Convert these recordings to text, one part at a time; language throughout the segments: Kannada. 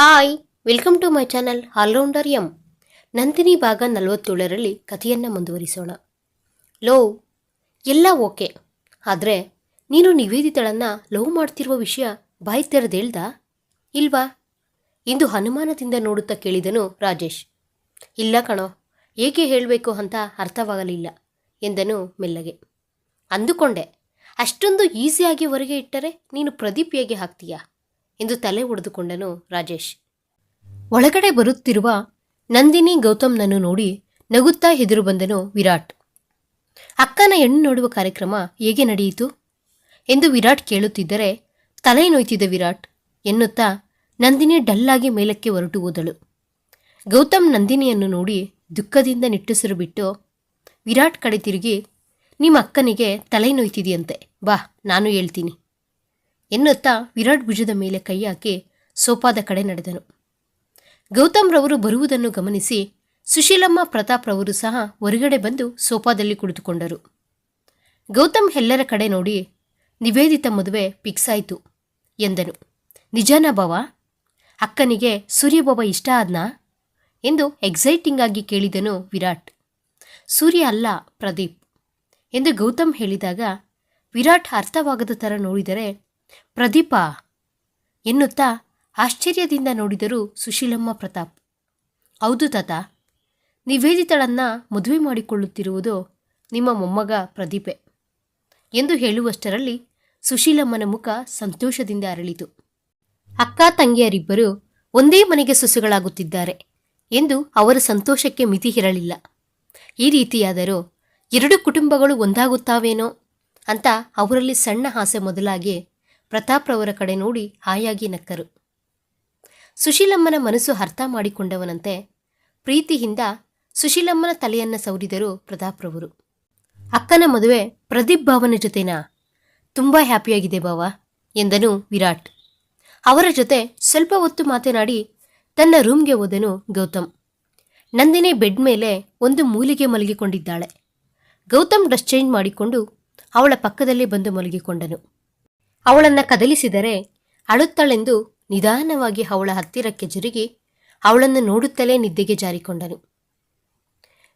Hi, welcome to my channel all rounder M. Nandini ಭಾಗ ನಲವತ್ತೇಳರಲ್ಲಿ ಕಥೆಯನ್ನು ಮುಂದುವರಿಸೋಣ. ಲೋ, ಎಲ್ಲ ಓಕೆ. ಆದರೆ ನೀನು ನಿವೇದಿತಳನ್ನು ಲವ್ ಮಾಡ್ತಿರುವ ವಿಷಯ ಬಾಯಿ ತೆರೆದೇಳ್ದ ಇಲ್ವಾ? ಇಂದು ಅನುಮಾನದಿಂದ ನೋಡುತ್ತಾ ಕೇಳಿದನು ರಾಜೇಶ್. ಇಲ್ಲ ಕಣೋ, ಏಕೆ ಹೇಳಬೇಕು ಅಂತ ಅರ್ಥವಾಗಲಿಲ್ಲ ಎಂದನು ಮೆಲ್ಲಗೆ. ಅಂದುಕೊಂಡೆ, ಅಷ್ಟೊಂದು ಈಸಿಯಾಗಿ ಹೊರಗೆ ಇಟ್ಟರೆ ನೀನು ಪ್ರದೀಪ್ ಹೇಗೆ ಹಾಕ್ತೀಯಾ? ಎಂದು ತಲೆ ಒಡೆದುಕೊಂಡನು ರಾಜೇಶ್. ಒಳಗಡೆ ಬರುತ್ತಿರುವ ನಂದಿನಿ ಗೌತಮ್ನನ್ನು ನೋಡಿ ನಗುತ್ತಾ ಎದುರು ಬಂದನು ವಿರಾಟ್. ಅಕ್ಕನ ಹೆಣ್ಣು ನೋಡುವ ಕಾರ್ಯಕ್ರಮ ಹೇಗೆ ನಡೆಯಿತು? ಎಂದು ವಿರಾಟ್ ಕೇಳುತ್ತಿದ್ದರೆ ತಲೆ ನೋಯ್ತಿದ್ದ ವಿರಾಟ್ ಎನ್ನುತ್ತಾ ನಂದಿನಿ ಡಲ್ಲಾಗಿ ಮೇಲಕ್ಕೆ ಹೊರಟು ಹೋದಳು. ಗೌತಮ್ ನಂದಿನಿಯನ್ನು ನೋಡಿ ದುಃಖದಿಂದ ನಿಟ್ಟುಸಿರು ಬಿಟ್ಟು, ವಿರಾಟ್ ಕಡೆ ತಿರುಗಿ, ನಿಮ್ಮ ಅಕ್ಕನಿಗೆ ತಲೆ ನೋಯ್ತಿದೆಯಂತೆ. ಬಾ, ನಾನು ಹೇಳ್ತೀನಿ. ಎನ್ನುತ್ತಾ ವಿರಾಟ್ ಭುಜದ ಮೇಲೆ ಕೈ ಹಾಕಿ ಸೋಫಾದ ಕಡೆ ನಡೆದನು. ಗೌತಮ್ ರವರು ಬರುವುದನ್ನು ಗಮನಿಸಿ ಸುಶೀಲಮ್ಮ ಪ್ರತಾಪ್ ರವರು ಸಹ ಹೊರಗಡೆ ಬಂದು ಸೋಫಾದಲ್ಲಿ ಕುಳಿತುಕೊಂಡರು. ಗೌತಮ್ ಎಲ್ಲರ ಕಡೆ ನೋಡಿ ನಿವೇದಿತ ಮದುವೆ ಫಿಕ್ಸ್ ಆಯಿತು ಎಂದನು. ನಿಜಾನ ಬಾವ? ಅಕ್ಕನಿಗೆ ಸೂರ್ಯಬಾಬ ಇಷ್ಟ ಆದ್ನಾ? ಎಂದು ಎಕ್ಸೈಟಿಂಗ್ ಆಗಿ ಕೇಳಿದನು ವಿರಾಟ್. ಸೂರ್ಯ ಅಲ್ಲ, ಪ್ರದೀಪ್ ಎಂದು ಗೌತಮ್ ಹೇಳಿದಾಗ ವಿರಾಟ್ ಅರ್ಥವಾಗದ ಥರ ನೋಡಿದರೆ ಪ್ರದೀಪ ಎನ್ನುತ್ತಾ ಆಶ್ಚರ್ಯದಿಂದ ನೋಡಿದರು ಸುಶೀಲಮ್ಮ ಪ್ರತಾಪ್. ಹೌದು ತಾತ, ನಿವೇದಿತಳನ್ನ ಮದುವೆ ಮಾಡಿಕೊಳ್ಳುತ್ತಿರುವುದು ನಿಮ್ಮ ಮೊಮ್ಮಗ ಪ್ರದೀಪೆ ಎಂದು ಹೇಳುವಷ್ಟರಲ್ಲಿ ಸುಶೀಲಮ್ಮನ ಮುಖ ಸಂತೋಷದಿಂದ ಅರಳಿತು. ಅಕ್ಕ ತಂಗಿಯರಿಬ್ಬರು ಒಂದೇ ಮನೆಗೆ ಸೊಸೆಗಳಾಗುತ್ತಿದ್ದಾರೆ ಎಂದು ಅವರ ಸಂತೋಷಕ್ಕೆ ಮಿತಿ ಇರಲಿಲ್ಲ ಈ ರೀತಿಯಾದರೂ ಎರಡು ಕುಟುಂಬಗಳು ಒಂದಾಗುತ್ತಾವೇನೋ ಅಂತ ಅವರಲ್ಲಿ ಸಣ್ಣ ಆಸೆ ಮೊದಲಾಗಿ ಪ್ರತಾಪ್ರವರ ಕಡೆ ನೋಡಿ ಹಾಯಾಗಿ ನಕ್ಕರು. ಸುಶೀಲಮ್ಮನ ಮನಸ್ಸು ಅರ್ಥ ಮಾಡಿಕೊಂಡವನಂತೆ ಪ್ರೀತಿಯಿಂದ ಸುಶೀಲಮ್ಮನ ತಲೆಯನ್ನ ಸವರಿದರು ಪ್ರತಾಪ್ರವರು ಅಕ್ಕನ ಮದುವೆ ಪ್ರದೀಪ್ ಭಾವನ ಜೊತೆನಾ? ತುಂಬ ಹ್ಯಾಪಿಯಾಗಿದೆ ಭಾವ, ಎಂದನು ವಿರಾಟ್. ಅವರ ಜೊತೆ ಸ್ವಲ್ಪ ಹೊತ್ತು ಮಾತನಾಡಿ ತನ್ನ ರೂಮ್ಗೆ ಹೋದನು ಗೌತಮ್. ನಂದಿನಿ ಬೆಡ್ ಮೇಲೆ ಒಂದು ಮೂಲಿಗೆ ಮಲಗಿಕೊಂಡಿದ್ದಾಳೆ. ಗೌತಮ್ ಡ್ರೆಸ್ ಚೇಂಜ್ ಮಾಡಿಕೊಂಡು ಅವಳ ಪಕ್ಕದಲ್ಲಿ ಬಂದು ಮಲಗಿಕೊಂಡನು. ಅವಳನ್ನ ಕದಲಿಸಿದರೆ ಅಳುತ್ತಳೆಂದು ನಿಧಾನವಾಗಿ ಅವಳ ಹತ್ತಿರಕ್ಕೆ ಜರುಗಿ ಅವಳನ್ನು ನೋಡುತ್ತಲೇ ನಿದ್ದೆಗೆ ಜಾರಿಕೊಂಡನು.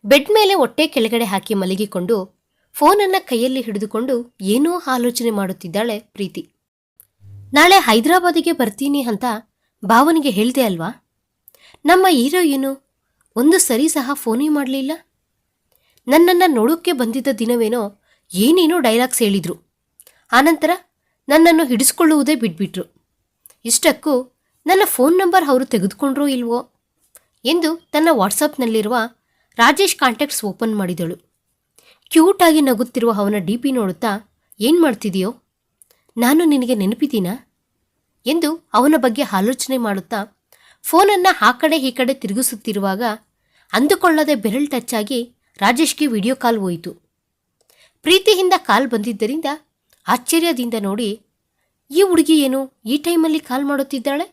ಬೆಡ್ ಮೇಲೆ ಹೊಟ್ಟೆ ಕೆಳಗಡೆ ಹಾಕಿ ಮಲಗಿಕೊಂಡು ಫೋನನ್ನು ಕೈಯಲ್ಲಿ ಹಿಡಿದುಕೊಂಡು ಏನೋ ಆಲೋಚನೆ ಮಾಡುತ್ತಿದ್ದಾಳೆ ಪ್ರೀತಿ. ನಾಳೆ ಹೈದರಾಬಾದಿಗೆ ಬರ್ತೀನಿ ಅಂತ ಭಾವನಿಗೆ ಹೇಳಿದೆ ಅಲ್ವಾ? ನಮ್ಮ ಹೀರೋಯಿನು ಒಂದು ಸರಿ ಸಹ ಫೋನೇ ಮಾಡಲಿಲ್ಲ? ನನ್ನನ್ನು ನೋಡೋಕ್ಕೆ ಬಂದಿದ್ದ ದಿನವೇನೋ ಏನೇನೋ ಡೈಲಾಗ್ಸ್ ಹೇಳಿದ್ರು. ಆನಂತರ ನನ್ನನ್ನು ಹಿಡಿಸ್ಕೊಳ್ಳುವುದೇ ಬಿಟ್ಬಿಟ್ರು. ಇಷ್ಟಕ್ಕೂ ನನ್ನ ಫೋನ್ ನಂಬರ್ ಅವರು ತೆಗೆದುಕೊಂಡ್ರೂ ಇಲ್ವೋ ಎಂದು ತನ್ನ ವಾಟ್ಸಪ್ನಲ್ಲಿರುವ ರಾಜೇಶ್ ಕಾಂಟ್ಯಾಕ್ಟ್ಸ್ ಓಪನ್ ಮಾಡಿದಳು. ಕ್ಯೂಟಾಗಿ ನಗುತ್ತಿರುವ ಅವನ ಡಿ ಪಿ ನೋಡುತ್ತಾ, ಏನು ಮಾಡ್ತಿದೆಯೋ? ನಾನು ನಿನಗೆ ನೆನಪಿದ್ದೀನಾ ಎಂದು ಅವನ ಬಗ್ಗೆ ಆಲೋಚನೆ ಮಾಡುತ್ತಾ, ಫೋನನ್ನು ಆ ಕಡೆ ಈ ಕಡೆ ತಿರುಗಿಸುತ್ತಿರುವಾಗ ಅಂದುಕೊಳ್ಳದೆ ಬೆರಳು ಟಚ್ ಆಗಿ ರಾಜೇಶ್ಗೆ ವಿಡಿಯೋ ಕಾಲ್ ಹೋಯಿತು. ಪ್ರೀತಿಯಿಂದ ಕಾಲ್ ಬಂದಿದ್ದರಿಂದ ಆಶ್ಚರ್ಯದಿಂದ ನೋಡಿ, ಈ ಹುಡುಗಿ ಏನು ಈ ಟೈಮಲ್ಲಿ ಕಾಲ್ ಮಾಡುತ್ತಿದ್ದಾಳೆ?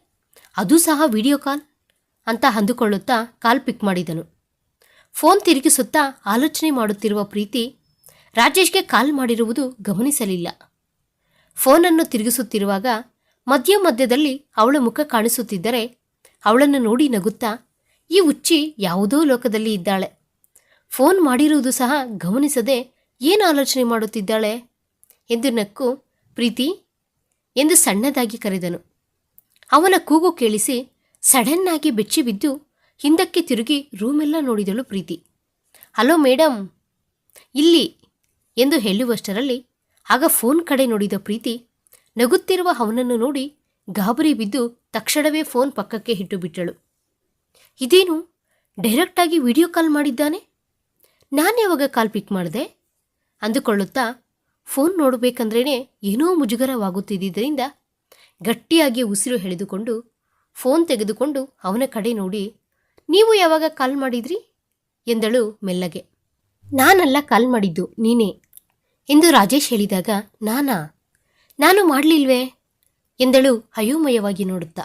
ಅದು ಸಹ ವಿಡಿಯೋ ಕಾಲ್ ಅಂತ ಅಂದುಕೊಳ್ಳುತ್ತಾ ಕಾಲ್ ಪಿಕ್ ಮಾಡಿದನು. ಫೋನ್ ತಿರುಗಿಸುತ್ತಾ ಆಲೋಚನೆ ಮಾಡುತ್ತಿರುವ ಪ್ರೀತಿ ರಾಜೇಶ್ಗೆ ಕಾಲ್ ಮಾಡಿರುವುದು ಗಮನಿಸಲಿಲ್ಲ. ಫೋನನ್ನು ತಿರುಗಿಸುತ್ತಿರುವಾಗ ಮಧ್ಯ ಮಧ್ಯದಲ್ಲಿ ಅವಳ ಮುಖ ಕಾಣಿಸುತ್ತಿದ್ದರೆ ಅವಳನ್ನು ನೋಡಿ ನಗುತ್ತಾ, ಈ ಹುಚ್ಚಿ ಯಾವುದೋ ಲೋಕದಲ್ಲಿ ಇದ್ದಾಳೆ. ಫೋನ್ ಮಾಡಿರುವುದು ಸಹ ಗಮನಿಸದೆ ಏನು ಆಲೋಚನೆ ಮಾಡುತ್ತಿದ್ದಾಳೆ? ಎಂದು ನಕ್ಕು ಪ್ರೀತಿ ಎಂದು ಸಣ್ಣದಾಗಿ ಕರೆದನು. ಅವನ ಕೂಗು ಕೇಳಿಸಿ ಸಡನ್ನಾಗಿ ಬೆಚ್ಚಿ ಬಿದ್ದು ಹಿಂದಕ್ಕೆ ತಿರುಗಿ ರೂಮೆಲ್ಲ ನೋಡಿದಳು ಪ್ರೀತಿ. ಹಲೋ ಮೇಡಮ್ ಇಲ್ಲಿ ಎಂದು ಹೇಳುವಷ್ಟರಲ್ಲಿ ಆಗ ಫೋನ್ ಕಡೆ ನೋಡಿದ ಪ್ರೀತಿ ನಗುತ್ತಿರುವ ಅವನನ್ನು ನೋಡಿ ಗಾಬರಿ ಬಿದ್ದು ತಕ್ಷಣವೇ ಫೋನ್ ಪಕ್ಕಕ್ಕೆ ಇಟ್ಟು ಬಿಟ್ಟಳು ಇದೇನು, ಡೈರೆಕ್ಟಾಗಿ ವಿಡಿಯೋ ಕಾಲ್ ಮಾಡಿದ್ದಾನೆ? ನಾನು ಯಾವಾಗ ಕಾಲ್ ಪಿಕ್ ಮಾಡಿದೆ? ಅಂದುಕೊಳ್ಳುತ್ತಾ ಫೋನ್ ನೋಡಬೇಕಂದ್ರೇ ಏನೋ ಮುಜುಗರವಾಗುತ್ತಿದ್ದರಿಂದ ಗಟ್ಟಿಯಾಗಿ ಉಸಿರು ಹೆಳೆದುಕೊಂಡು ಫೋನ್ ತೆಗೆದುಕೊಂಡು ಅವನ ಕಡೆ ನೋಡಿ, ನೀವು ಯಾವಾಗ ಕಾಲ್ ಮಾಡಿದ್ರಿ? ಎಂದಳು ಮೆಲ್ಲಗೆ. ನಾನಲ್ಲ ಕಾಲ್ ಮಾಡಿದ್ದು, ನೀನೇ, ಎಂದು ರಾಜೇಶ್ ಹೇಳಿದಾಗ, ನಾನಾ? ನಾನು ಮಾಡಲಿಲ್ವೇ? ಎಂದಳು ಅಯೋಮಯವಾಗಿ ನೋಡುತ್ತಾ.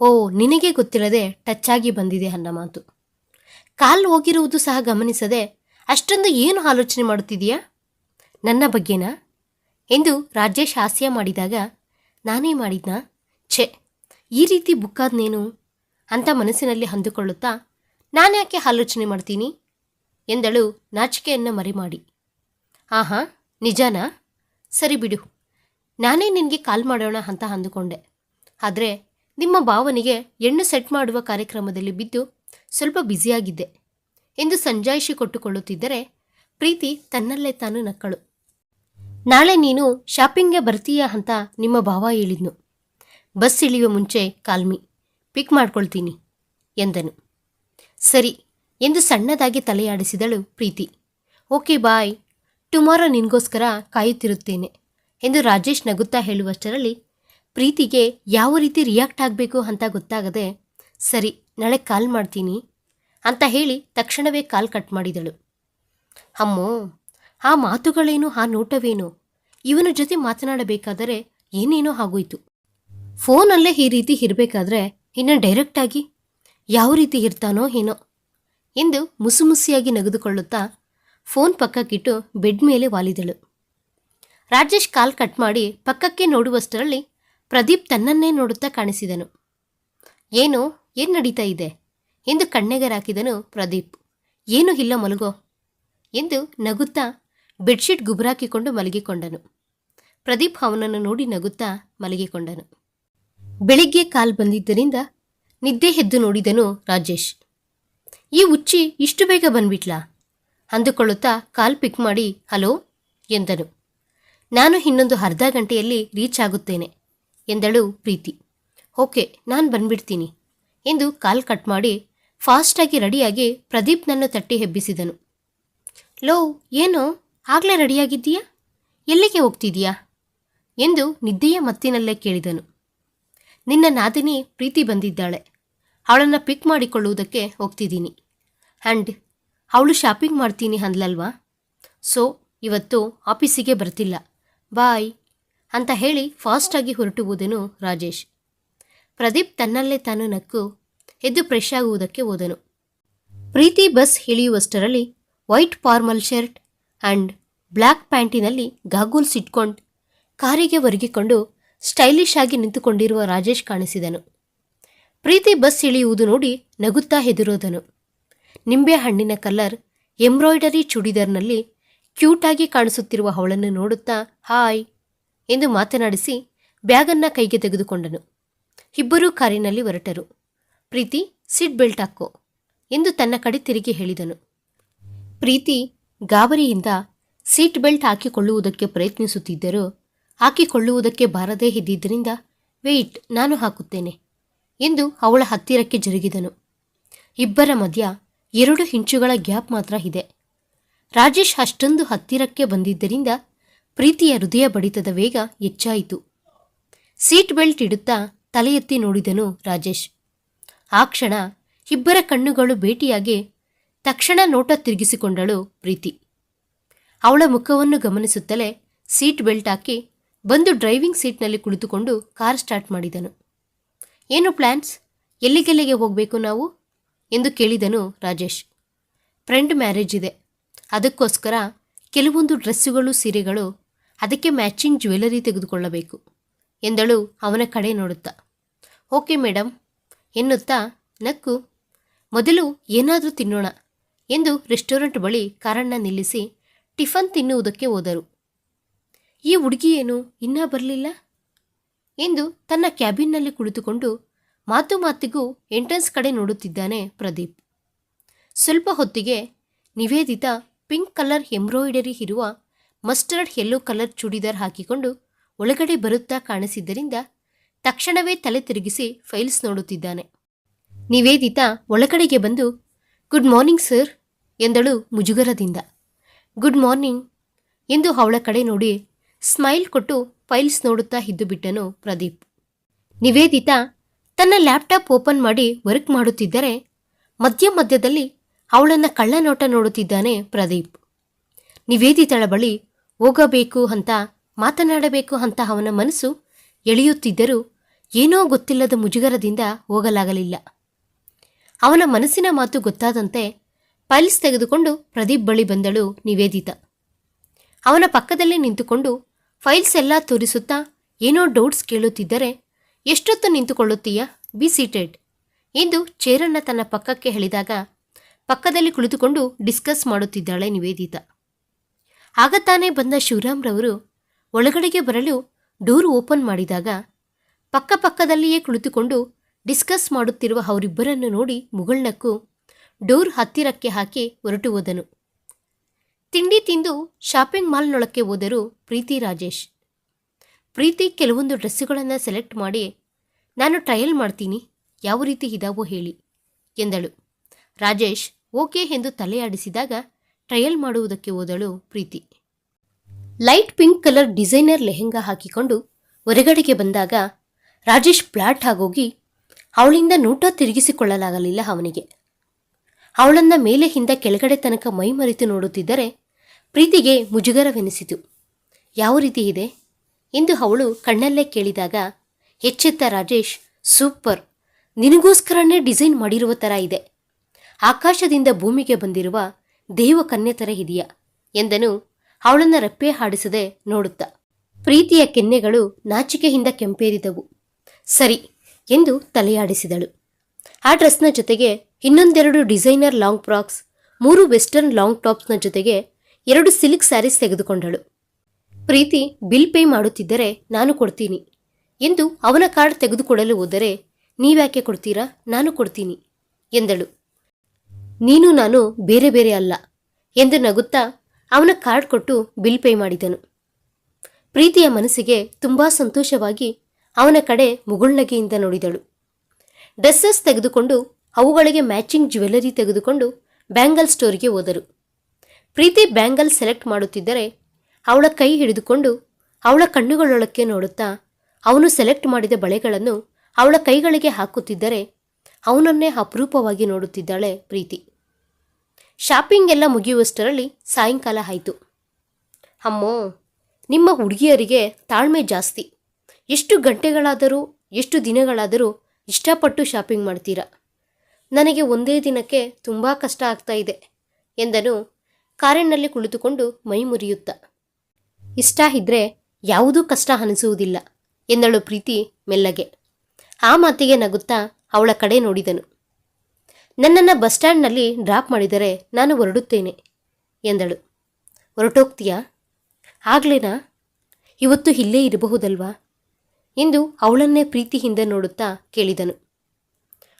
ಓ, ನಿನಗೆ ಗೊತ್ತಿರದೆ ಟಚ್ ಆಗಿ ಬಂದಿದೆ ಅನ್ನ ಮಾತು. ಕಾಲ್ ಹೋಗಿರುವುದು ಸಹ ಗಮನಿಸದೆ ಅಷ್ಟೊಂದು ಏನು ಆಲೋಚನೆ ಮಾಡುತ್ತಿದೀಯಾ ನನ್ನ ಬಗ್ಗೆನಾ? ಎಂದು ರಾಜೇಶ್ ಹಾಸ್ಯ ಮಾಡಿದಾಗ, ನಾನೇ ಮಾಡಿದ್ನಾ? ಛೆ, ಈ ರೀತಿ ಬುಕ್ಕಾದ್ನೇನು? ಅಂತ ಮನಸ್ಸಿನಲ್ಲಿ ಅಂದುಕೊಳ್ಳುತ್ತಾ, ನಾನ್ಯಾಕೆ ಆಲೋಚನೆ ಮಾಡ್ತೀನಿ? ಎಂದಳು ನಾಚಿಕೆಯನ್ನು ಮರೆಮಾಡಿ. ಆಹಾ, ನಿಜಾನಾ? ಸರಿ ಬಿಡು, ನಾನೇ ನಿನಗೆ ಕಾಲ್ ಮಾಡೋಣ ಅಂತ ಅಂದುಕೊಂಡೆ. ಆದರೆ, ನಿಮ್ಮ ಭಾವನಿಗೆ ಹೆಣ್ಣು ಸೆಟ್ ಮಾಡುವ ಕಾರ್ಯಕ್ರಮದಲ್ಲಿ ಬಿದ್ದು ಸ್ವಲ್ಪ ಬ್ಯುಸಿಯಾಗಿದ್ದೆ. ಎಂದು ಸಂಜಾಯಿಷಿ ಕೊಟ್ಟುಕೊಳ್ಳುತ್ತಿದ್ದರೆ, ಪ್ರೀತಿ ತನ್ನಲ್ಲೇ ತಾನು ನಕ್ಕಳು. ನಾಳೆ ನೀನು ಶಾಪಿಂಗ್ಗೆ ಬರ್ತೀಯಾ ಅಂತ ನಿಮ್ಮ ಭಾವ ಹೇಳಿದ್ನು. ಬಸ್ ಇಳಿಯುವ ಮುಂಚೆ ಕಾಲ್ಮಿ, ಪಿಕ್ ಮಾಡ್ಕೊಳ್ತೀನಿ ಎಂದನು. ಸರಿ ಎಂದು ಸಣ್ಣದಾಗಿ ತಲೆಯಾಡಿಸಿದಳು ಪ್ರೀತಿ. ಓಕೆ ಬಾಯ್, ಟುಮಾರೋ ನಿನಗೋಸ್ಕರ ಕಾಯುತ್ತಿರುತ್ತೇನೆ ಎಂದು ರಾಜೇಶ್ ನಗುತ್ತಾ ಹೇಳುವಷ್ಟರಲ್ಲಿ ಪ್ರೀತಿಗೆ ಯಾವ ರೀತಿ ರಿಯಾಕ್ಟ್ ಆಗಬೇಕು ಅಂತ ಗೊತ್ತಾಗದೆ, ಸರಿ ನಾಳೆ ಕಾಲ್ ಮಾಡ್ತೀನಿ ಅಂತ ಹೇಳಿ ತಕ್ಷಣವೇ ಕಾಲ್ ಕಟ್ ಮಾಡಿದಳು. ಅಮ್ಮೋ ಆ ಮಾತುಗಳೇನು, ಆ ನೋಟವೇನು? ಇವನ ಜೊತೆ ಮಾತನಾಡಬೇಕಾದರೆ ಏನೇನೋ ಆಗೋಯ್ತು. ಫೋನಲ್ಲೇ ಈ ರೀತಿ ಇರಬೇಕಾದ್ರೆ ಇನ್ನು ಡೈರೆಕ್ಟಾಗಿ ಯಾವ ರೀತಿ ಇರ್ತಾನೋ ಏನೋ ಎಂದು ಮುಸುಮುಸಿಯಾಗಿ ನಗೆದುಕೊಳ್ಳುತ್ತಾ ಫೋನ್ ಪಕ್ಕಕ್ಕಿಟ್ಟು ಬೆಡ್ ಮೇಲೆ ವಾಲಿದಳು. ರಾಜೇಶ್ ಕಾಲ್ ಕಟ್ ಮಾಡಿ ಪಕ್ಕಕ್ಕೆ ನೋಡುವಷ್ಟರಲ್ಲಿ ಪ್ರದೀಪ್ ತನ್ನನ್ನೇ ನೋಡುತ್ತಾ ಕಾಣಿಸಿದನು. ಏನು ಏನು ನಡೀತಾ ಇದೆ? ಎಂದು ಕಣ್ಣೆಗರಾಕಿದನು ಪ್ರದೀಪ್. ಏನೂ ಇಲ್ಲ ಮಲಗೋ ಎಂದು ನಗುತ್ತಾ ಬೆಡ್ಶೀಟ್ ಗುಬುರಾಕಿಕೊಂಡು ಮಲಗಿಕೊಂಡನು. ಪ್ರದೀಪ್ ಅವನನ್ನು ನೋಡಿ ನಗುತ್ತಾ ಮಲಗಿಕೊಂಡನು. ಬೆಳಿಗ್ಗೆ ಕಾಲ್ ಬಂದಿದ್ದರಿಂದ ನಿದ್ದೆ ಎದ್ದು ನೋಡಿದನು ರಾಜೇಶ್. ಈ ಉಚ್ಚಿ ಇಷ್ಟು ಬೇಗ ಬಂದ್ಬಿಟ್ಲಾ? ಅಂದುಕೊಳ್ಳುತ್ತಾ ಕಾಲ್ ಪಿಕ್ ಮಾಡಿ, ಹಲೋ? ಎಂದನು. ನಾನು ಇನ್ನೊಂದು ಅರ್ಧ ಗಂಟೆಯಲ್ಲಿ ರೀಚ್ ಆಗುತ್ತೇನೆ, ಎಂದಳು ಪ್ರೀತಿ. ಓಕೆ, ನಾನು ಬಂದ್ಬಿಡ್ತೀನಿ, ಎಂದು ಕಾಲ್ ಕಟ್ ಮಾಡಿ ಫಾಸ್ಟಾಗಿ ರೆಡಿಯಾಗಿ ಪ್ರದೀಪ್ನನ್ನು ತಟ್ಟಿ ಹೆಬ್ಬಿಸಿದನು ಲೋ, ಏನೋ? ಆಗಲೇ ರೆಡಿಯಾಗಿದ್ದೀಯಾ? ಎಲ್ಲಿಗೆ ಹೋಗ್ತಿದೀಯಾ ಎಂದು ನಿದ್ದೆಯ ಮತ್ತಿನಲ್ಲೇ ಕೇಳಿದನು. ನಿನ್ನ ನಾದಿನಿ ಪ್ರೀತಿ ಬಂದಿದ್ದಾಳೆ. ಅವಳನ್ನು ಪಿಕ್ ಮಾಡಿಕೊಳ್ಳುವುದಕ್ಕೆ ಹೋಗ್ತಿದ್ದೀನಿ. ಆ್ಯಂಡ್ ಅವಳು ಶಾಪಿಂಗ್ ಮಾಡ್ತೀನಿ ಅಂದ್ಲಲ್ವಾ? ಸೊ ಇವತ್ತು ಆಫೀಸಿಗೆ ಬರ್ತಿಲ್ಲ. ಬಾಯ್ ಅಂತ ಹೇಳಿ ಫಾಸ್ಟಾಗಿ ಹೊರಟುವುದನು ರಾಜೇಶ್. ಪ್ರದೀಪ್ ತನ್ನಲ್ಲೇ ತಾನು ನಕ್ಕು ಎದ್ದು ಫ್ರೆಶ್ ಆಗುವುದಕ್ಕೆ ಹೋದನು. Preethi bus ಇಳಿಯುವಷ್ಟರಲ್ಲಿ white formal shirt and black ಪ್ಯಾಂಟಿನಲ್ಲಿ goggles ಇಟ್ಕೊಂಡು ಕಾರಿಗೆ ಒರಗಿಕೊಂಡು ಸ್ಟೈಲಿಶ್ ಆಗಿ ನಿಂತುಕೊಂಡಿರುವ ರಾಜೇಶ್ ಕಾಣಿಸಿದನು. ಪ್ರೀತಿ ಬಸ್ ಇಳಿಯುವುದು ನೋಡಿ ನಗುತ್ತಾ ಹೆದರೋದನು. ನಿಂಬೆ ಹಣ್ಣಿನ ಕಲರ್ ಎಂಬ್ರಾಯ್ಡರಿ ಚೂಡಿದಾರ್ನಲ್ಲಿ ಕ್ಯೂಟಾಗಿ ಕಾಣಿಸುತ್ತಿರುವ ಅವಳನ್ನು ನೋಡುತ್ತಾ ಹಾಯ್ ಎಂದು ಮಾತನಾಡಿಸಿ ಬ್ಯಾಗನ್ನು ಕೈಗೆ ತೆಗೆದುಕೊಂಡನು. ಇಬ್ಬರೂ ಕಾರಿನಲ್ಲಿ ಹೊರಟರು. ಪ್ರೀತಿ, ಸೀಟ್ ಬೆಲ್ಟ್ ಹಾಕೋ ಎಂದು ತನ್ನ ಕಡೆ ತಿರುಗಿ ಹೇಳಿದನು. ಪ್ರೀತಿ ಗಾಬರಿಯಿಂದ ಸೀಟ್ ಬೆಲ್ಟ್ ಹಾಕಿಕೊಳ್ಳುವುದಕ್ಕೆ ಪ್ರಯತ್ನಿಸುತ್ತಿದ್ದರೂ ಹಾಕಿಕೊಳ್ಳುವುದಕ್ಕೆ ಬಾರದೇ ಇದ್ದಿದ್ದರಿಂದ ವೆಯ್ಟ್ ನಾನು ಹಾಕುತ್ತೇನೆ ಎಂದು ಅವಳ ಹತ್ತಿರಕ್ಕೆ ಜರುಗಿದನು. ಇಬ್ಬರ ಮಧ್ಯ ಎರಡು ಇಂಚುಗಳ ಗ್ಯಾಪ್ ಮಾತ್ರ ಇದೆ. ರಾಜೇಶ್ ಅಷ್ಟೊಂದು ಹತ್ತಿರಕ್ಕೆ ಬಂದಿದ್ದರಿಂದ ಪ್ರೀತಿಯ ಹೃದಯ ಬಡಿತದ ವೇಗ ಹೆಚ್ಚಾಯಿತು. ಸೀಟ್ ಬೆಲ್ಟ್ ಇಡುತ್ತಾ ತಲೆ ಎತ್ತಿ ನೋಡಿದನು ರಾಜೇಶ್. ಆ ಕ್ಷಣ ಇಬ್ಬರ ಕಣ್ಣುಗಳು ಭೇಟಿಯಾಗಿ ತಕ್ಷಣ ನೋಟ ತಿರುಗಿಸಿಕೊಂಡಳು ಪ್ರೀತಿ. ಅವಳ ಮುಖವನ್ನು ಗಮನಿಸುತ್ತಲೇ ಸೀಟ್ ಬೆಲ್ಟ್ ಹಾಕಿ ಬಂದು ಡ್ರೈವಿಂಗ್ ಸೀಟ್ನಲ್ಲಿ ಕುಳಿತುಕೊಂಡು ಕಾರ್ ಸ್ಟಾರ್ಟ್ ಮಾಡಿದನು. ಏನು ಪ್ಲ್ಯಾನ್ಸ್ ಎಲ್ಲಿಗೆಲ್ಲಿಗೆ ಹೋಗಬೇಕು ನಾವು? ಎಂದು ಕೇಳಿದನು ರಾಜೇಶ್. ಫ್ರೆಂಡ್ ಮ್ಯಾರೇಜ್ ಇದೆ. ಅದಕ್ಕೋಸ್ಕರ ಕೆಲವೊಂದು ಡ್ರೆಸ್ಸುಗಳು, ಸೀರೆಗಳು, ಅದಕ್ಕೆ ಮ್ಯಾಚಿಂಗ್ ಜ್ಯುವೆಲರಿ ತೆಗೆದುಕೊಳ್ಳಬೇಕು, ಎಂದಳು ಅವನ ಕಡೆ ನೋಡುತ್ತಾ. ಓಕೆ ಮೇಡಮ್ ಎನ್ನುತ್ತಾ ನಕ್ಕು, ಮೊದಲು ಏನಾದರೂ ತಿನ್ನೋಣ. ಎಂದು ರೆಸ್ಟೋರೆಂಟ್ ಬಳಿ ಕಾರನ್ನ ನಿಲ್ಲಿಸಿ ಟಿಫನ್ ತಿನ್ನುವುದಕ್ಕೆ ಹೋದರು. ಈ ಹುಡುಗಿಯೇನು ಇನ್ನೂ ಬರಲಿಲ್ಲ? ಎಂದು ತನ್ನ ಕ್ಯಾಬಿನ್ನಲ್ಲಿ ಕುಳಿತುಕೊಂಡು ಮಾತು ಮಾತಿಗೂ ಎಂಟ್ರೆನ್ಸ್ ಕಡೆ ನೋಡುತ್ತಿದ್ದಾನೆ ಪ್ರದೀಪ್. ಸ್ವಲ್ಪ ಹೊತ್ತಿಗೆ ನಿವೇದಿತ ಪಿಂಕ್ ಕಲರ್ ಎಂಬ್ರಾಯ್ಡರಿ ಇರುವ ಮಸ್ಟರ್ಡ್ ಯೆಲ್ಲೋ ಕಲರ್ ಚೂಡಿದಾರ್ ಹಾಕಿಕೊಂಡು ಒಳಗಡೆ ಬರುತ್ತಾ ಕಾಣಿಸಿದ್ದರಿಂದ ತಕ್ಷಣವೇ ತಲೆ ತಿರುಗಿಸಿ ಫೈಲ್ಸ್ ನೋಡುತ್ತಿದ್ದಾನೆ. ನಿವೇದಿತಾ ಒಳಗಡೆಗೆ ಬಂದು ಗುಡ್ ಮಾರ್ನಿಂಗ್ ಸರ್ ಎಂದಳು ಮುಜುಗರದಿಂದ. ಗುಡ್ ಮಾರ್ನಿಂಗ್ ಎಂದು ಅವಳ ಕಡೆ ನೋಡಿ ಸ್ಮೈಲ್ ಕೊಟ್ಟು ಫೈಲ್ಸ್ ನೋಡುತ್ತಾ ಇದ್ದು ಬಿಟ್ಟನು ಪ್ರದೀಪ್. ನಿವೇದಿತಾ, ತನ್ನ ಲ್ಯಾಪ್ಟಾಪ್ ಓಪನ್ ಮಾಡಿ ವರ್ಕ್ ಮಾಡುತ್ತಿದ್ದರೆ ಮಧ್ಯ ಮಧ್ಯದಲ್ಲಿ ಅವಳನ್ನು ಕಳ್ಳನೋಟ ನೋಡುತ್ತಿದ್ದಾನೆ ಪ್ರದೀಪ್. ನಿವೇದಿತಳ ಬಳಿ ಹೋಗಬೇಕು ಅಂತ, ಮಾತನಾಡಬೇಕು ಅಂತ ಅವನ ಮನಸ್ಸು ಎಳೆಯುತ್ತಿದ್ದರೂ ಏನೋ ಗೊತ್ತಿಲ್ಲದ ಮುಜುಗರದಿಂದ ಹೋಗಲಾಗಲಿಲ್ಲ. ಅವನ ಮನಸ್ಸಿನ ಮಾತು ಗೊತ್ತಾದಂತೆ ಫೈಲ್ಸ್ ತೆಗೆದುಕೊಂಡು ಪ್ರದೀಪ್ ಬಳಿ ಬಂದಳು ನಿವೇದಿತ. ಅವನ ಪಕ್ಕದಲ್ಲೇ ನಿಂತುಕೊಂಡು ಫೈಲ್ಸ್ ಎಲ್ಲ ತೋರಿಸುತ್ತಾ ಏನೋ ಡೌಟ್ಸ್ ಕೇಳುತ್ತಿದ್ದರೆ, ಎಷ್ಟೊತ್ತು ನಿಂತುಕೊಳ್ಳುತ್ತೀಯಾ? Be seated. ಎಂದು ಚೇರನ್ನ ತನ್ನ ಪಕ್ಕಕ್ಕೆ ಹೇಳಿದಾಗ ಪಕ್ಕದಲ್ಲಿ ಕುಳಿತುಕೊಂಡು ಡಿಸ್ಕಸ್ ಮಾಡುತ್ತಿದ್ದಾಳೆ ನಿವೇದಿತ. ಆಗ ತಾನೇ ಬಂದ ಶಿವರಾಮ್ರವರು ಒಳಗಡೆಗೆ ಬರಲು ಡೋರ್ ಓಪನ್ ಮಾಡಿದಾಗ ಪಕ್ಕಪಕ್ಕದಲ್ಲಿಯೇ ಕುಳಿತುಕೊಂಡು ಡಿಸ್ಕಸ್ ಮಾಡುತ್ತಿರುವ ಅವರಿಬ್ಬರನ್ನು ನೋಡಿ ಮುಗುಳ್ನಕ್ಕು ಡೋರ್ ಹತ್ತಿರಕ್ಕೆ ಹಾಕಿ ಹೊರಟು ಹೋದನು. ತಿಂಡಿ ತಿಂದು ಶಾಪಿಂಗ್ ಮಾಲ್ನೊಳಕ್ಕೆ ಹೋದರು ಪ್ರೀತಿ ರಾಜೇಶ್. ಪ್ರೀತಿ ಕೆಲವೊಂದು ಡ್ರೆಸ್ಸುಗಳನ್ನು ಸೆಲೆಕ್ಟ್ ಮಾಡಿ, ನಾನು ಟ್ರಯಲ್ ಮಾಡ್ತೀನಿ, ಯಾವ ರೀತಿ ಇದಾವೋ ಹೇಳಿ, ಎಂದಳು. ರಾಜೇಶ್ ಓಕೆ ಎಂದು ತಲೆಯಾಡಿಸಿದಾಗ ಟ್ರಯಲ್ ಮಾಡುವುದಕ್ಕೆ ಹೋದಳು Preethi. Light pink colour designer lehenga ಹಾಕಿಕೊಂಡು ಹೊರಗಡೆಗೆ ಬಂದಾಗ ರಾಜೇಶ್ ಪ್ಲಾಟ್ ಆಗೋಗಿ ಅವಳಿಂದ ನೋಟ ತಿರುಗಿಸಿಕೊಳ್ಳಲಾಗಲಿಲ್ಲ ಅವನಿಗೆ. ಅವಳನ್ನ ಮೇಲೆ ಹಿಂದ ಕೆಳಗಡೆ ತನಕ ಮೈ ಮರೆತು ನೋಡುತ್ತಿದ್ದರೆ ಪ್ರೀತಿಗೆ ಮುಜುಗರವೆನಿಸಿತು. ಯಾವ ರೀತಿ ಇದೆ? ಎಂದು ಅವಳು ಕಣ್ಣಲ್ಲೇ ಕೇಳಿದಾಗ, ಎಚ್ಚೆತ್ತ ರಾಜೇಶ್, ಸೂಪರ್. ನಿನಗೋಸ್ಕರನೇ ಡಿಸೈನ್ ಮಾಡಿರುವ ಥರ ಇದೆ. ಆಕಾಶದಿಂದ ಭೂಮಿಗೆ ಬಂದಿರುವ ದೇವ ಕನ್ಯೆ ಥರ ಇದೆಯಾ ಎಂದನು ಅವಳನ್ನು ರಪ್ಪೆ ಹಾಡಿಸದೆ ನೋಡುತ್ತಾ. ಪ್ರೀತಿಯ ಕೆನ್ನೆಗಳು ನಾಚಿಕೆಯಿಂದ ಕೆಂಪೇರಿದವು. ಸರಿ ಎಂದು ತಲೆಯಾಡಿಸಿದಳು. ಆ ಡ್ರೆಸ್ನ ಜೊತೆಗೆ ಇನ್ನೊಂದೆರಡು ಡಿಸೈನರ್ ಲಾಂಗ್ ಫ್ರಾಕ್ಸ್, ಮೂರು ವೆಸ್ಟರ್ನ್ ಲಾಂಗ್ ಟಾಪ್ಸ್ನ ಜೊತೆಗೆ ಎರಡು ಸಿಲ್ಕ್ ಸ್ಯಾರೀಸ್ ತೆಗೆದುಕೊಂಡಳು. ಪ್ರೀತಿ ಬಿಲ್ ಪೇ ಮಾಡುತ್ತಿದ್ದರೆ ನಾನು ಕೊಡ್ತೀನಿ ಎಂದು ಅವನ ಕಾರ್ಡ್ ತೆಗೆದುಕೊಡಲು ಹೋದರೆ ನೀವ್ಯಾಕೆ ಕೊಡ್ತೀರಾ? ನಾನು ಕೊಡ್ತೀನಿ ಎಂದಳು. ನೀನು ನಾನು ಬೇರೆ ಬೇರೆ ಅಲ್ಲ ಎಂದು ನಗುತ್ತಾ ಅವನ ಕಾರ್ಡ್ ಕೊಟ್ಟು ಬಿಲ್ ಪೇ ಮಾಡಿದನು. ಪ್ರೀತಿಯ ಮನಸ್ಸಿಗೆ ತುಂಬಾ ಸಂತೋಷವಾಗಿ ಅವನ ಕಡೆ ಮುಗುಳ್ನಗೆಯಿಂದ ನೋಡಿದಳು. ಡ್ರೆಸ್ಸಸ್ ತೆಗೆದುಕೊಂಡು, ಅವುಗಳಿಗೆ ಮ್ಯಾಚಿಂಗ್ ಜ್ಯುವೆಲ್ಲರಿ ತೆಗೆದುಕೊಂಡು ಬ್ಯಾಂಗಲ್ ಸ್ಟೋರಿಗೆ ಹೋದರು. ಪ್ರೀತಿ ಬ್ಯಾಂಗಲ್ ಸೆಲೆಕ್ಟ್ ಮಾಡುತ್ತಿದ್ದರೆ ಅವಳ ಕೈ ಹಿಡಿದುಕೊಂಡು ಅವಳ ಕಣ್ಣುಗಳೊಳಕ್ಕೆ ನೋಡುತ್ತಾ ಅವನು ಸೆಲೆಕ್ಟ್ ಮಾಡಿದ ಬಳೆಗಳನ್ನು ಅವಳ ಕೈಗಳಿಗೆ ಹಾಕುತ್ತಿದ್ದರೆ ಅವನನ್ನೇ ಅಪರೂಪವಾಗಿ ನೋಡುತ್ತಿದ್ದಾಳೆ ಪ್ರೀತಿ. ಶಾಪಿಂಗ್ ಎಲ್ಲ ಮುಗಿಯುವಷ್ಟರಲ್ಲಿ ಸಾಯಂಕಾಲ ಆಯಿತು. ಅಮ್ಮೋ, ನಿಮ್ಮ ಹುಡುಗಿಯರಿಗೆ ತಾಳ್ಮೆ ಜಾಸ್ತಿ. ಎಷ್ಟು ಗಂಟೆಗಳಾದರೂ, ಎಷ್ಟು ದಿನಗಳಾದರೂ ಇಷ್ಟಪಟ್ಟು ಶಾಪಿಂಗ್ ಮಾಡ್ತೀರಾ? ನನಗೆ ಒಂದೇ ದಿನಕ್ಕೆ ತುಂಬ ಕಷ್ಟ ಆಗ್ತಾ ಇದೆ ಎಂದನು ಕಾರಿನಲ್ಲಿ ಕುಳಿತುಕೊಂಡು ಮೈ ಮುರಿಯುತ್ತ. ಇಷ್ಟ ಇದ್ರೆ ಯಾವುದೂ ಕಷ್ಟ ಅನಿಸುವುದಿಲ್ಲ ಎಂದಳು ಪ್ರೀತಿ ಮೆಲ್ಲಗೆ. ಆ ಮಾತಿಗೆ ನಗುತ್ತಾ ಅವಳ ಕಡೆ ನೋಡಿದನು. ನನ್ನನ್ನು ಬಸ್ ಸ್ಟ್ಯಾಂಡ್ನಲ್ಲಿ ಡ್ರಾಪ್ ಮಾಡಿದರೆ ನಾನು ಹೊರಡುತ್ತೇನೆ ಎಂದಳು. ಹೊರಟೋಗ್ತೀಯಾ? ಆಗ್ಲೇನಾ? ಇವತ್ತು ಇಲ್ಲೇ ಇರಬಹುದಲ್ವಾ? ಎಂದು ಅವಳನ್ನೇ ಪ್ರೀತಿಯಿಂದ ನೋಡುತ್ತಾ ಕೇಳಿದನು.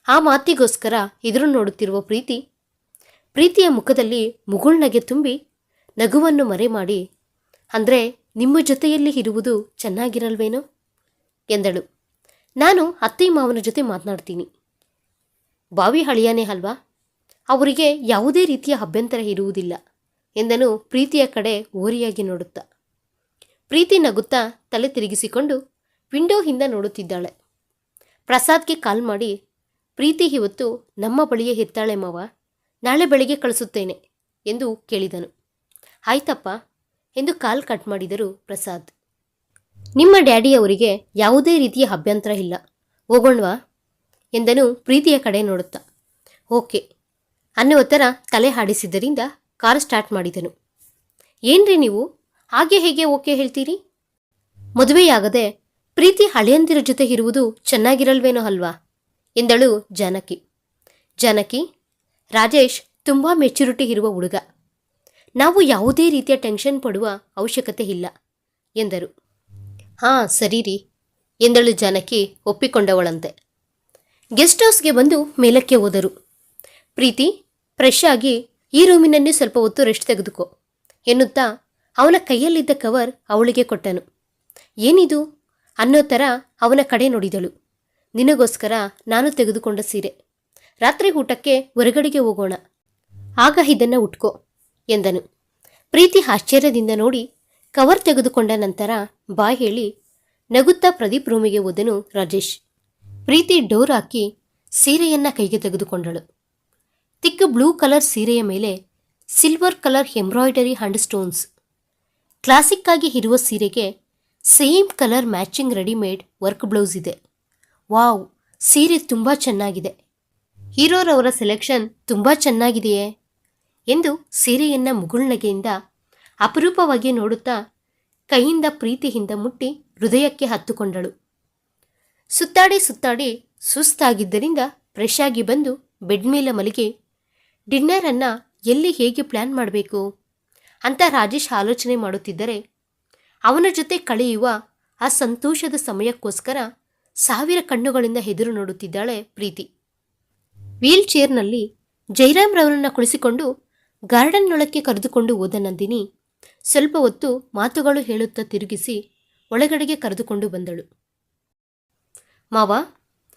ಆ ಮಾತಿಗೋಸ್ಕರ ಎದುರು ನೋಡುತ್ತಿರುವ ಪ್ರೀತಿ, ಪ್ರೀತಿಯ ಮುಖದಲ್ಲಿ ಮುಗುಳ್ನಗೆ ತುಂಬಿ ನಗುವನ್ನು ಮರೆ ಮಾಡಿ, ಅಂದರೆ ನಿಮ್ಮ ಜೊತೆಯಲ್ಲಿ ಇರುವುದು ಚೆನ್ನಾಗಿರಲ್ವೇನೋ? ಎಂದಳು. ನಾನು ಅತ್ತೆ ಮಾವನ ಜೊತೆ ಮಾತನಾಡ್ತೀನಿ. ಬಾವಿ ಹಳಿಯಾನೇ ಅಲ್ವಾ? ಅವರಿಗೆ ಯಾವುದೇ ರೀತಿಯ ಅಭ್ಯಂತರ ಇರುವುದಿಲ್ಲ, ಎಂದನು ಪ್ರೀತಿಯ ಕಡೆ ಓರಿಯಾಗಿ ನೋಡುತ್ತಾ. ಪ್ರೀತಿ ನಗುತ್ತಾ ತಲೆ ತಿರುಗಿಸಿಕೊಂಡು ವಿಂಡೋ ಹಿಂದ ನೋಡುತ್ತಿದ್ದಾಳೆ. ಪ್ರಸಾದ್ಗೆ ಕಾಲ್ ಮಾಡಿ, ಪ್ರೀತಿ ಇವತ್ತು ನಮ್ಮ ಬಳಿಯೇ ಹೆತ್ತಾಳೆ ಮಾವ, ನಾಳೆ ಬೆಳಿಗ್ಗೆ ಕಳಿಸುತ್ತೇನೆ ಎಂದು ಕೇಳಿದನು. ಆಯ್ತಪ್ಪ ಎಂದು ಕಾಲ್ ಕಟ್ ಮಾಡಿದರು ಪ್ರಸಾದ್. ನಿಮ್ಮ ಡ್ಯಾಡಿಯವರಿಗೆ ಯಾವುದೇ ರೀತಿಯ ಅಭ್ಯಂತರ ಇಲ್ಲ, ಹೋಗೋಣವಾ ಎಂದನು ಪ್ರೀತಿಯ ಕಡೆ ನೋಡುತ್ತಾ. ಓಕೆ ಅನ್ನುವ ಥರ ತಲೆ ಹಾಡಿಸಿದ್ದರಿಂದ ಕಾರ್ ಸ್ಟಾರ್ಟ್ ಮಾಡಿದನು. ಏನ್ರಿ ನೀವು? ಹಾಗೆ ಹೇಗೆ ಓಕೆ ಹೇಳ್ತೀರಿ? ಮದುವೆಯಾಗದೆ ಪ್ರೀತಿ ಹಳೆಯಂದಿರ ಜೊತೆ ಇರುವುದು ಚೆನ್ನಾಗಿರಲ್ವೇನೋ ಅಲ್ವಾ? ಎಂದಳು ಜಾನಕಿ. ಜಾನಕಿ, ರಾಜೇಶ್ ತುಂಬ ಮೆಚುರಿಟಿ ಇರುವ ಹುಡುಗ. ನಾವು ಯಾವುದೇ ರೀತಿಯ ಟೆನ್ಷನ್ ಪಡುವ ಅವಶ್ಯಕತೆ ಇಲ್ಲ, ಎಂದರು. ಹಾಂ, ಸರಿ ರೀ, ಎಂದಳು ಜಾನಕಿ ಒಪ್ಪಿಕೊಂಡವಳಂತೆ. ಗೆಸ್ಟ್ ಹೌಸ್ಗೆ ಬಂದು ಮೇಲಕ್ಕೆ ಹೋದರು. ಪ್ರೀತಿ, ಫ್ರೆಶ್ ಆಗಿ ಈ ರೂಮಿನಲ್ಲಿ ಸ್ವಲ್ಪ ಹೊತ್ತು ರೆಸ್ಟ್ ತೆಗೆದುಕೋ, ಎನ್ನುತ್ತಾ ಅವನ ಕೈಯಲ್ಲಿದ್ದ ಕವರ್ ಅವಳಿಗೆ ಕೊಟ್ಟನು. ಏನಿದು? ಅನ್ನೋ ಥರ ಅವನ ಕಡೆ ನೋಡಿದಳು. ನಿನಗೋಸ್ಕರ ನಾನು ತೆಗೆದುಕೊಂಡ ಸೀರೆ. ರಾತ್ರಿ ಊಟಕ್ಕೆ ಹೊರಗಡೆಗೆ ಹೋಗೋಣ. ಆಗ ಇದನ್ನು ಉಟ್ಕೋ, ಎಂದನು. ಪ್ರೀತಿ ಆಶ್ಚರ್ಯದಿಂದ ನೋಡಿ ಕವರ್ ತೆಗೆದುಕೊಂಡ ನಂತರ ಬಾ ಹೇಳಿ, ನಗುತ್ತಾ ಪ್ರದೀಪ್ ರೂಮಿಗೆ ಹೋದನು ರಾಜೇಶ್. ಪ್ರೀತಿ ಡೋರ್ ಹಾಕಿ ಸೀರೆಯನ್ನ ಕೈಗೆ ತೆಗೆದುಕೊಂಡಳು. ತಿಕ್ಕ ಬ್ಲೂ ಕಲರ್ ಸೀರೆಯ ಮೇಲೆ silver colour embroidery hand stones. ಕ್ಲಾಸಿಕ್ಕಾಗಿ ಇರುವ ಸೀರೆಗೆ same colour matching readymade work blouse ಇದೆ. ವಾವ್, ಸೀರೆ ತುಂಬ ಚೆನ್ನಾಗಿದೆ. ಹೀರೋರವರ ಸೆಲೆಕ್ಷನ್ ತುಂಬ ಚೆನ್ನಾಗಿದೆಯೇ? ಎಂದು ಸೀರೆಯನ್ನು ಮುಗುಳ್ನಗೆಯಿಂದ ಅಪರೂಪವಾಗಿ ನೋಡುತ್ತಾ ಕೈಯಿಂದ ಪ್ರೀತಿಯಿಂದ ಮುಟ್ಟಿ ಹೃದಯಕ್ಕೆ ಹತ್ತುಕೊಂಡಳು. ಸುತ್ತಾಡಿ ಸುತ್ತಾಡಿ ಸುಸ್ತಾಗಿದ್ದರಿಂದ ಫ್ರೆಶ್ ಆಗಿ ಬಂದು ಬೆಡ್ ಮೇಲೆ ಮಲಗಿ ಡಿನ್ನರನ್ನು ಎಲ್ಲಿ ಹೇಗೆ ಪ್ಲ್ಯಾನ್ ಮಾಡಬೇಕು? ಅಂತ ರಾಜೇಶ್ ಆಲೋಚನೆ ಮಾಡುತ್ತಿದ್ದರೆ ಅವನ ಜೊತೆ ಕಳೆಯುವ ಆ ಸಂತೋಷದ ಸಮಯಕ್ಕೋಸ್ಕರ ಸಾವಿರ ಕಣ್ಣುಗಳಿಂದ ಎದುರು ನೋಡುತ್ತಿದ್ದಾಳೆ ಪ್ರೀತಿ. ವೀಲ್ ಚೇರ್ನಲ್ಲಿ ಜೈರಾಮ್ ಕುಳಿಸಿಕೊಂಡು ಗಾರ್ಡನ್ನೊಳಕ್ಕೆ ಕರೆದುಕೊಂಡು ಹೋದ ನಂದಿನಿ ಸ್ವಲ್ಪ ಹೊತ್ತು ಮಾತುಗಳು ಹೇಳುತ್ತಾ ತಿರುಗಿಸಿ ಒಳಗಡೆಗೆ ಕರೆದುಕೊಂಡು ಬಂದಳು. ಮಾವ,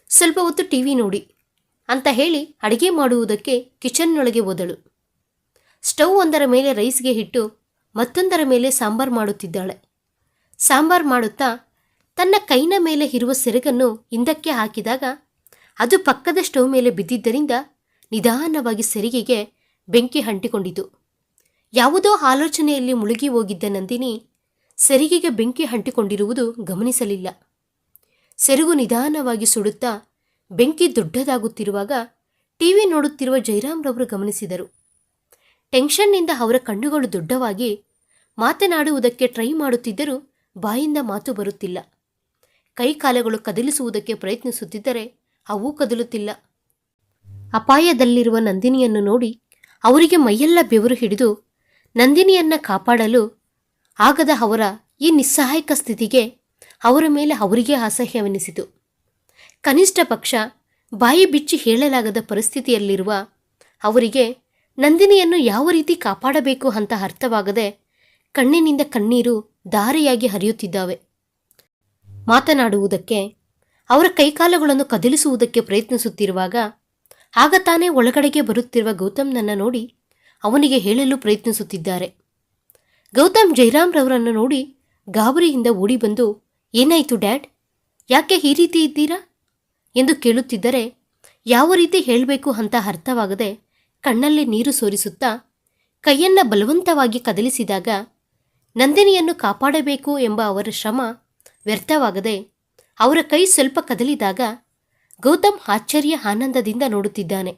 ಸ್ವಲ್ಪ ಹೊತ್ತು ಟಿವಿ ನೋಡಿ ಅಂತ ಹೇಳಿ ಅಡಿಗೆ ಮಾಡುವುದಕ್ಕೆ ಕಿಚನ್ನೊಳಗೆ ಹೋದಳು. ಸ್ಟವ್ ಒಂದರ ಮೇಲೆ ರೈಸ್ಗೆ ಇಟ್ಟು ಮತ್ತೊಂದರ ಮೇಲೆ ಸಾಂಬಾರ್ ಮಾಡುತ್ತಿದ್ದಾಳೆ. ಸಾಂಬಾರ್ ಮಾಡುತ್ತಾ ತನ್ನ ಕೈನ ಮೇಲೆ ಇರುವ ಸೆರಗನ್ನು ಹಿಂದಕ್ಕೆ ಹಾಕಿದಾಗ ಅದು ಪಕ್ಕದ ಸ್ಟವ್ ಮೇಲೆ ಬಿದ್ದಿದ್ದರಿಂದ ನಿಧಾನವಾಗಿ ಸೆರಿಗೆಗೆ ಬೆಂಕಿ ಅಂಟಿಕೊಂಡಿತು. ಯಾವುದೋ ಆಲೋಚನೆಯಲ್ಲಿ ಮುಳುಗಿ ಹೋಗಿದ್ದ ನಂದಿನಿ ಸೆರಿಗೆಗೆ ಬೆಂಕಿ ಅಂಟಿಕೊಂಡಿರುವುದು ಗಮನಿಸಲಿಲ್ಲ. ಸೆರಗು ನಿಧಾನವಾಗಿ ಸುಡುತ್ತಾ ಬೆಂಕಿ ದೊಡ್ಡದಾಗುತ್ತಿರುವಾಗ ಟಿವಿ ನೋಡುತ್ತಿರುವ ಜೈರಾಮ್ರವರು ಗಮನಿಸಿದರು. ಟೆನ್ಷನ್ನಿಂದ ಅವರ ಕಣ್ಣುಗಳು ದೊಡ್ಡವಾಗಿ ಮಾತನಾಡುವುದಕ್ಕೆ ಟ್ರೈ ಮಾಡುತ್ತಿದ್ದರೂ ಬಾಯಿಂದ ಮಾತು ಬರುತ್ತಿಲ್ಲ. ಕೈಕಾಲುಗಳು ಕದಲಿಸುವುದಕ್ಕೆ ಪ್ರಯತ್ನಿಸುತ್ತಿದ್ದರೆ ಅವೂ ಕದಲುತ್ತಿಲ್ಲ. ಅಪಾಯದಲ್ಲಿರುವ ನಂದಿನಿಯನ್ನು ನೋಡಿ ಅವರಿಗೆ ಮೈಯೆಲ್ಲ ಬೆವರು ಹಿಡಿದು ನಂದಿನಿಯನ್ನ ಕಾಪಾಡಲು ಆಗದ ಅವರ ಈ ನಿಸ್ಸಹಾಯಕ ಸ್ಥಿತಿಗೆ ಅವರ ಮೇಲೆ ಅವರಿಗೆ ಅಸಹ್ಯವೆನಿಸಿತು. ಕನಿಷ್ಠ ಪಕ್ಷ ಬಾಯಿ ಬಿಚ್ಚಿ ಹೇಳಲಾಗದ ಪರಿಸ್ಥಿತಿಯಲ್ಲಿರುವ ಅವರಿಗೆ ನಂದಿನಿಯನ್ನು ಯಾವ ರೀತಿ ಕಾಪಾಡಬೇಕು ಅಂತ ಅರ್ಥವಾಗದೆ ಕಣ್ಣಿನಿಂದ ಕಣ್ಣೀರು ಧಾರೆಯಾಗಿ ಹರಿಯುತ್ತಿದ್ದಾವೆ. ಮಾತನಾಡುವುದಕ್ಕೆ, ಅವರ ಕೈಕಾಲುಗಳನ್ನು ಕದಲಿಸುವುದಕ್ಕೆ ಪ್ರಯತ್ನಿಸುತ್ತಿರುವಾಗ, ಆಗ ತಾನೇ ಒಳಗಡೆಗೆ ಬರುತ್ತಿರುವ ಗೌತಮ್ನನ್ನು ನೋಡಿ ಅವನಿಗೆ ಹೇಳಲು ಪ್ರಯತ್ನಿಸುತ್ತಿದ್ದಾರೆ. ಗೌತಮ್ ಜೈರಾಮ್ರವರನ್ನು ನೋಡಿ ಗಾಬರಿಯಿಂದ ಓಡಿ ಬಂದು ಏನಾಯಿತು ಡ್ಯಾಡ್? ಯಾಕೆ ಈ ರೀತಿ ಇದ್ದೀರಾ? ಎಂದು ಕೇಳುತ್ತಿದ್ದರೆ, ಯಾವ ರೀತಿ ಹೇಳಬೇಕು ಅಂತ ಅರ್ಥವಾಗದೆ ಕಣ್ಣಲ್ಲಿ ನೀರು ಸೋರಿಸುತ್ತಾ ಕೈಯನ್ನು ಬಲವಂತವಾಗಿ ಕದಲಿಸಿದಾಗ ನಂದಿನಿಯನ್ನು ಕಾಪಾಡಬೇಕು ಎಂಬ ಅವರ ಶ್ರಮ ವ್ಯರ್ಥವಾಗದೆ ಅವರ ಕೈ ಸ್ವಲ್ಪ ಕದಲಿದಾಗ ಗೌತಮ್ ಆಶ್ಚರ್ಯ ಆನಂದದಿಂದ ನೋಡುತ್ತಿದ್ದಾನೆ.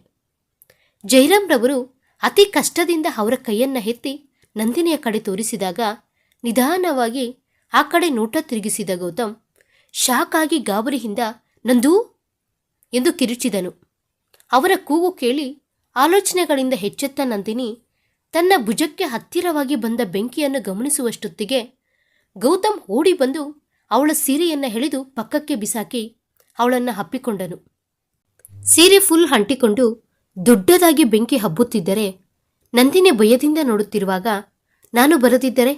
ಜೈರಾಮ್ರವರು ಅತಿ ಕಷ್ಟದಿಂದ ಅವರ ಕೈಯನ್ನ ಎತ್ತಿ ನಂದಿನಿಯ ಕಡೆ ತೋರಿಸಿದಾಗ ನಿಧಾನವಾಗಿ ಆ ಕಡೆ ನೋಟ ತಿರುಗಿಸಿದ ಗೌತಮ್ ಶಾಕ್ ಆಗಿ ಗಾಬರಿಯಿಂದ, ನಂದು? ಎಂದು ಕಿರುಚಿದನು. ಅವರ ಕೂಗು ಕೇಳಿ ಆಲೋಚನೆಗಳಿಂದ ಹೆಚ್ಚೆತ್ತ ನಂದಿನಿ ತನ್ನ ಭುಜಕ್ಕೆ ಹತ್ತಿರವಾಗಿ ಬಂದ ಬೆಂಕಿಯನ್ನು ಗಮನಿಸುವಷ್ಟೊತ್ತಿಗೆ ಗೌತಮ್ ಓಡಿ ಬಂದು ಅವಳ ಸೀರೆಯನ್ನು ಎಳೆದು ಪಕ್ಕಕ್ಕೆ ಬಿಸಾಕಿ ಅವಳನ್ನು ಹಪ್ಪಿಕೊಂಡನು ಸೀರೆ ಫುಲ್ ಅಂಟಿಕೊಂಡು ದೊಡ್ಡದಾಗಿ ಬೆಂಕಿ ಹಬ್ಬುತ್ತಿದ್ದರೆ ನಂದಿನಿ ಭಯದಿಂದ ನೋಡುತ್ತಿರುವಾಗ, ನಾನು ಬರದಿದ್ದರೆ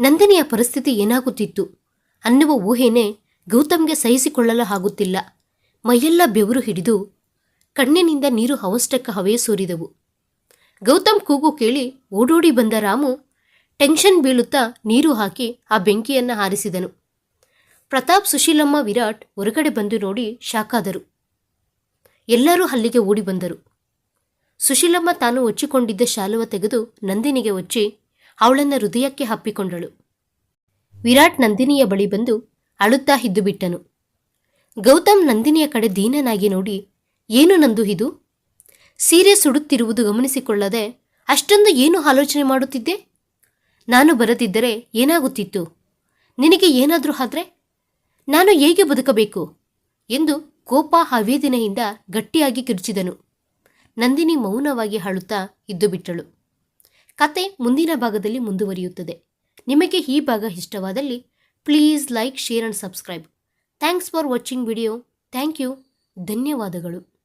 ನಂದಿನಿಯ ಪರಿಸ್ಥಿತಿ ಏನಾಗುತ್ತಿತ್ತು? ಅನ್ನುವ ಊಹೆನೇ ಗೌತಮ್ಗೆ ಸಹಿಸಿಕೊಳ್ಳಲು ಆಗುತ್ತಿಲ್ಲ. ಮೈಯೆಲ್ಲ ಬೆವರು ಹಿಡಿದು ಕಣ್ಣಿನಿಂದ ನೀರು ಅವಷ್ಟಕ್ಕೆ ಹವೆ ಸೋರಿದವು. ಗೌತಮ್ ಕೂಗು ಕೇಳಿ ಓಡೋಡಿ ಬಂದ ರಾಮು ಟೆನ್ಷನ್ ಬೀಳುತ್ತಾ ನೀರು ಹಾಕಿ ಆ ಬೆಂಕಿಯನ್ನು ಹಾರಿಸಿದನು. ಪ್ರತಾಪ್, ಸುಶೀಲಮ್ಮ, ವಿರಾಟ್ ಹೊರಗಡೆ ಬಂದು ನೋಡಿ ಶಾಕಾದರು. ಎಲ್ಲರೂ ಅಲ್ಲಿಗೆ ಓಡಿ ಬಂದರು. ಸುಶೀಲಮ್ಮ ತಾನು ಒಚ್ಚಿಕೊಂಡಿದ್ದ ಶಾಲುವ ತೆಗೆದು ನಂದಿನಿಗೆ ಒಚ್ಚಿ ಅವಳನ್ನು ಹೃದಯಕ್ಕೆ ಹಪ್ಪಿಕೊಂಡಳು ವಿರಾಟ್ ನಂದಿನಿಯ ಬಳಿ ಬಂದು ಅಳುತ್ತಾ ಹಿದ್ದುಬಿಟ್ಟನು ಗೌತಮ್ ನಂದಿನಿಯ ಕಡೆ ದೀನನಾಗಿ ನೋಡಿ, ಏನು ನಂದು ಇದು? ಸೀರೆ ಸುಡುತ್ತಿರುವುದು ಗಮನಿಸಿಕೊಳ್ಳದೆ ಅಷ್ಟೊಂದು ಏನು ಆಲೋಚನೆ ಮಾಡುತ್ತಿದ್ದೆ? ನಾನು ಬರದಿದ್ದರೆ ಏನಾಗುತ್ತಿತ್ತು? ನಿನಗೆ ಏನಾದರೂ ಆದರೆ? ನಾನು ಹೇಗೆ ಬದುಕಬೇಕು? ಎಂದು ಕೋಪ ಆವೇದನೆಯಿಂದ ಗಟ್ಟಿಯಾಗಿ ಕಿರುಚಿದನು. ನಂದಿನಿ ಮೌನವಾಗಿ ಹಾಳುತ್ತಾ ಇದ್ದು ಬಿಟ್ಟಳು. ಕತೆ ಮುಂದಿನ ಭಾಗದಲ್ಲಿ ಮುಂದುವರಿಯುತ್ತದೆ. ನಿಮಗೆ ಈ ಭಾಗ ಇಷ್ಟವಾದಲ್ಲಿ please like, share and subscribe. Thanks for watching video. Thank you. ಧನ್ಯವಾದಗಳು.